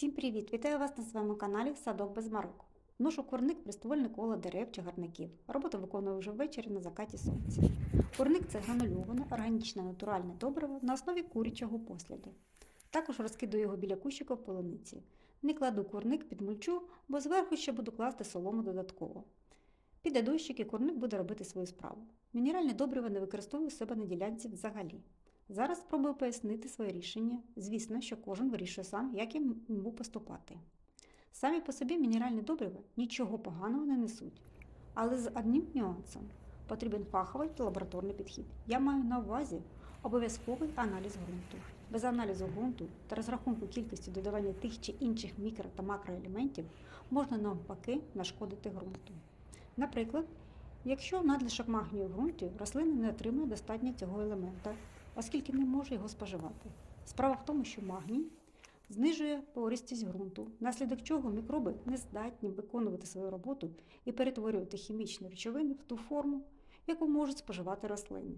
Всім привіт! Вітаю вас на своєму каналі Садок без марок. Ношу курник при ствольне коло дерев чи гарників. Роботу виконую вже ввечері на закаті сонця. Курник це гранульоване, органічне натуральне добриво на основі курячого посліду. Також розкидую його біля кущика в полуниці. Не кладу курник під мульчу, бо зверху ще буду класти солому додатково. Піде дощик і курник буде робити свою справу. Мінеральне добриво не використовую себе на ділянці взагалі. Зараз спробую пояснити своє рішення. Звісно, що кожен вирішує сам, як йому поступати. Самі по собі мінеральні добрива нічого поганого не несуть. Але з одним нюансом потрібен фаховий та лабораторний підхід. Я маю на увазі обов'язковий аналіз ґрунту. Без аналізу ґрунту та розрахунку кількості додавання тих чи інших мікро та макроелементів можна навпаки нашкодити ґрунту. Наприклад, якщо надлишок магнію в ґрунті, рослина не отримує достатньо цього елемента, оскільки не може його споживати. Справа в тому, що магній знижує пористість ґрунту, внаслідок чого мікроби не здатні виконувати свою роботу і перетворювати хімічні речовини в ту форму, яку можуть споживати рослини.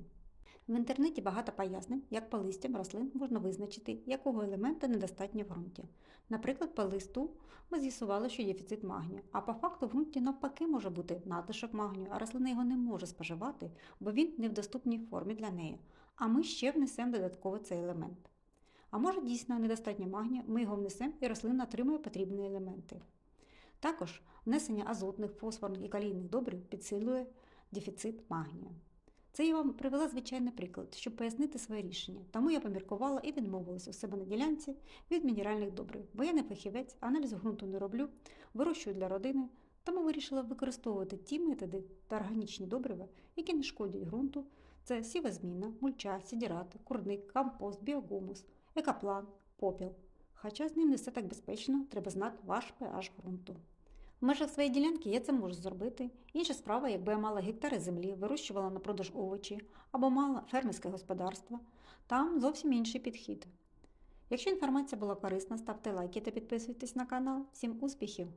В інтернеті багато пояснень, як по листям рослин можна визначити, якого елемента недостатньо в ґрунті. Наприклад, по листу ми з'ясували, що є дефіцит магнію, а по факту в ґрунті навпаки може бути надлишок магнію, а рослина його не може споживати, бо він не в доступній формі для неї. А ми ще внесемо додатково цей елемент. А може дійсно недостатньо магнію, ми його внесемо і рослина отримує потрібні елементи. Також внесення азотних, фосфорних і калійних добрив підсилює дефіцит магнію. Це я вам привела звичайний приклад, щоб пояснити своє рішення. Тому я поміркувала і відмовилася у себе на ділянці від мінеральних добрив, бо я не фахівець, аналіз ґрунту не роблю, вирощую для родини, тому вирішила використовувати ті методи та органічні добрива, які не шкодять ґрунту. Це сівозміна, мульча, сідірати, курник, компост, біогумус, екоплан, попіл. Хоча з ним не все так безпечно, треба знати ваш pH ґрунту. В межах своєї ділянки я це можу зробити. Інша справа, якби я мала гектари землі, вирощувала на продаж овочі або мала фермерське господарство, там зовсім інший підхід. Якщо інформація була корисна, ставте лайки та підписуйтесь на канал. Всім успіхів!